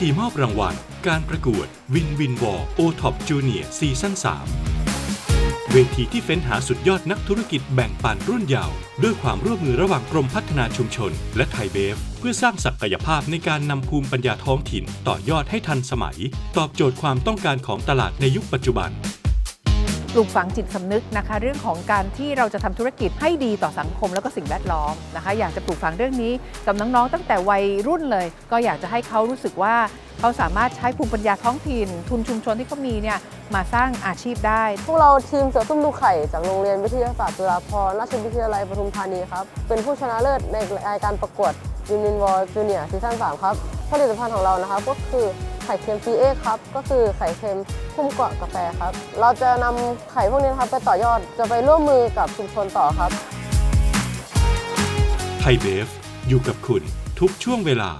ธีมอบรางวัล การประกวดวินวินวอร์โอท็อปจูเนียร์ซีซั่น3เวทีที่เฟ้นหาสุดยอดนักธุรกิจแบ่งปันรุ่นเยาว์ด้วยความร่วมมือระหว่างกรมพัฒนาชุมชน และไทยเบฟ เพื่อสร้างศักยภาพในการนำภูมิปัญญาท้องถิ่น ต่อยอดให้ทันสมัย ตอบโจทย์ความต้องการของตลาดในยุคปัจจุบัน ปลูกฝังจิตสำนึกนะคะ เรื่องของการที่เราจะทำธุรกิจให้ดีต่อสังคมแล้วก็สิ่งแวดล้อมนะคะ อยากจะปลูกฝังเรื่องนี้กับน้องๆ ตั้งแต่วัยรุ่นเลย ก็อยากจะให้เขารู้สึกว่าเขาสามารถใช้ภูมิปัญญาท้องถิ่น ทุนชุมชนที่เขามีเนี่ยมาสร้างอาชีพได้ พวกเราทีมเสือตุ้มลูกไข่จากโรงเรียนวิทยาศาสตร์จุฬาภรณราชวิทยาลัยปทุมธานีครับ เป็นผู้ชนะเลิศในรายการประกวดยูนินวอลจูเนียร์ซีซั่น3ครับผลิตภัณฑ์ของเรานะครับก็คือ ข่เค็ม PA ครับ ก็คือไข่เค็มคุ้มเกาะกาแฟครับ เราจะนำไข่พวกนี้นะครับไปต่อยอดจะไปร่วมมือกับชุมชนต่อครับ ไทยเบฟ อยู่กับคุณทุกช่วงเวลา